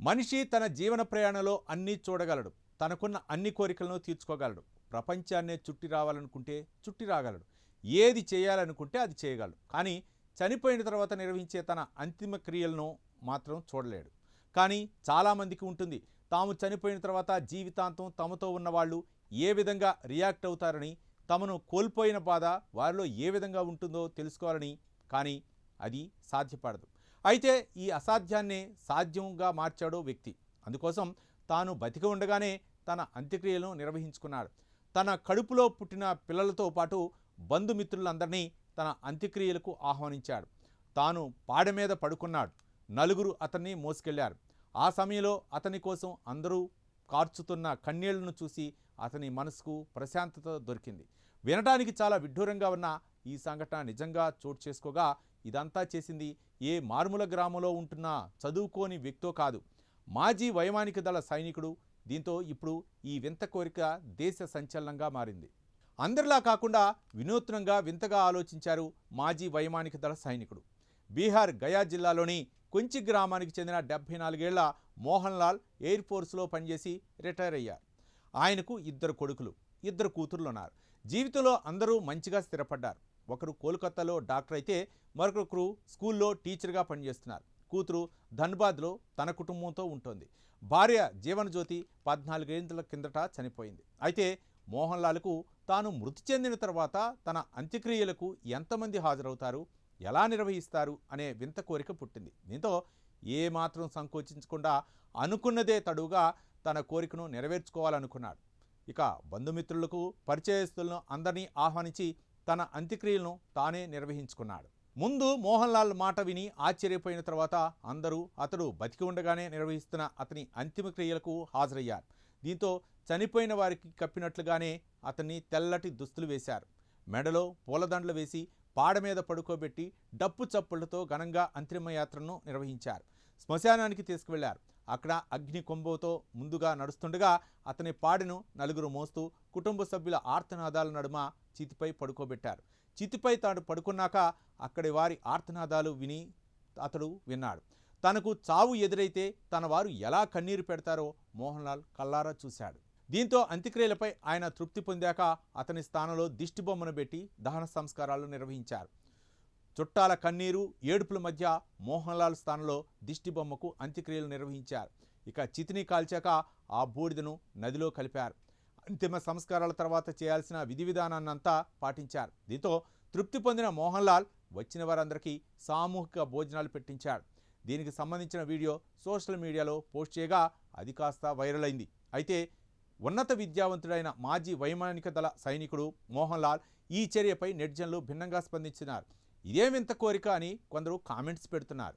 మనిషి తన జీవన ప్రయాణంలో అన్నీ చూడగలడు. తనకున్న అన్ని కోరికలను తీర్చుకోగలడు. ప్రపంచాన్నే చుట్టి రావాలనుకుంటే చుట్టి రాగలడు. ఏది చేయాలనుకుంటే అది చేయగలడు. కానీ చనిపోయిన తర్వాత నిర్వహించే తన అంతిమ క్రియలను మాత్రం చూడలేడు. కానీ చాలామందికి ఉంటుంది. తాము చనిపోయిన తర్వాత జీవితాంతం తమతో ఉన్నవాళ్ళు ఏ విధంగా రియాక్ట్ అవుతారని తమను కోల్పోయిన బాధ వారిలో ఏ విధంగా ఉంటుందో తెలుసుకోవాలని కానీ అది సాధ్యపడదు. అయితే ఈ అసాధ్యాన్నే సాధ్యంగా మార్చాడు వ్యక్తి. అందుకోసం తాను బతికి ఉండగానే తన అంత్యక్రియలను నిర్వహించుకున్నాడు. తన కడుపులో పుట్టిన పిల్లలతో పాటు బంధుమిత్రులందరినీ తన అంత్యక్రియలకు ఆహ్వానించాడు. తాను పాడ మీద పడుకున్నాడు. నలుగురు అతన్ని మోసుకెళ్ళారు. ఆ సమయంలో అతని కోసం అందరూ కార్చుతున్న కన్నీళ్ళను చూసి అతని మనసుకు ప్రశాంతత దొరికింది. వినడానికి చాలా విడ్డూరంగా ఉన్న ఈ సంఘటన నిజంగా చోటు చేసుకోగా ఇదంతా చేసింది ఏ మారుమూల గ్రామంలో ఉంటున్న చదువుకోని వ్యక్తో కాదు. మాజీ వైమానిక దళ సైనికుడు దీంతో ఇప్పుడు ఈ వింత కోరిక దేశ సంచలనంగా మారింది. అందరిలా కాకుండా వినూత్నంగా వింతగా ఆలోచించారు మాజీ వైమానిక దళ సైనికుడు. బీహార్ గయా జిల్లాలోని కొంచి గ్రామానికి చెందిన డెబ్బై నాలుగేళ్ళ మోహన్ లాల్ ఎయిర్ ఫోర్స్లో పనిచేసి రిటైర్ అయ్యారు. ఆయనకు ఇద్దరు కొడుకులు ఇద్దరు కూతుర్లు ఉన్నారు జీవితంలో అందరూ మంచిగా స్థిరపడ్డారు. ఒకరు కోల్కతాలో డాక్టర్ అయితే మరొకరు స్కూల్లో టీచర్గా పనిచేస్తున్నారు. కూతురు ధన్బాద్లో తన కుటుంబంతో ఉంటుంది. భార్య జీవనజ్యోతి పద్నాలుగేళ్ళ కిందట చనిపోయింది. అయితే మోహన్ లాల్కు తాను మృతి చెందిన తర్వాత తన అంత్యక్రియలకు ఎంతమంది హాజరవుతారు? ఎలా నిర్వహిస్తారు? అనే వింత కోరిక పుట్టింది. దీంతో ఏమాత్రం సంకోచించకుండా అనుకున్నదే తడుగా తన కోరికను నెరవేర్చుకోవాలనుకున్నాడు. ఇక బంధుమిత్రులకు పరిచయస్తులను అందరినీ ఆహ్వానించి తన అంత్యక్రియలను తానే నిర్వహించుకున్నాడు. ముందు మోహన్ లాల్ మాట విని ఆశ్చర్యపోయిన తర్వాత అందరూ అతడు బతికి ఉండగానే నిర్వహిస్తున్న అతని అంతిమ క్రియలకు హాజరయ్యారు. దీంతో చనిపోయిన వారికి కప్పినట్లుగానే అతన్ని తెల్లటి దుస్తులు వేశారు. మెడలో పూలదండలు వేసి పాడ మీద పడుకోబెట్టి డప్పు చప్పులతో ఘనంగా అంతిమయాత్రను నిర్వహించారు. శ్మశానానికి తీసుకువెళ్ళారు. అక్కడ అగ్ని కొంబోతో ముందుగా నడుస్తుండగా అతని పాడెను నలుగురు మోస్తూ కుటుంబ సభ్యుల ఆర్తనాదాల నడుమ చితిపై పడుకోబెట్టారు. చితిపై తాను పడుకున్నాక అక్కడి వారి ఆర్తనాదాలు విని అతడు విన్నాడు. తనకు చావు ఎదురైతే తన వారు ఎలా కన్నీరు పెడతారో మోహన్ లాల్ కల్లారా చూశాడు. దీంతో అంత్యక్రియలపై ఆయన తృప్తి పొందాక అతని స్థానంలో దిష్టి బొమ్మను పెట్టి దహన సంస్కారాలు నిర్వహించారు. చుట్టాల కన్నీరు ఏడుపుల మధ్య మోహన్ లాల్ స్థానంలో దిష్టి బొమ్మకు అంత్యక్రియలు నిర్వహించారు. ఇక చితిని కాల్చాక ఆ బూడిదను నదిలో కలిపారు. అంతిమ సంస్కారాల తర్వాత చేయాల్సిన విధి విధానాన్నంతా పాటించారు. దీంతో తృప్తి పొందిన మోహన్ లాల్ వచ్చిన వారందరికీ సామూహిక భోజనాలు పెట్టించాడు. దీనికి సంబంధించిన వీడియో సోషల్ మీడియాలో పోస్ట్ చేయగా అది కాస్త వైరల్ అయింది. అయితే ఉన్నత విద్యావంతుడైన మాజీ వైమానిక దళ సైనికుడు మోహన్ లాల్ ఈ చర్యపై నెటిజన్లు భిన్నంగా స్పందించినారు. ఇదేమింత కోరిక అని కొందరు కామెంట్స్ పెడుతున్నారు.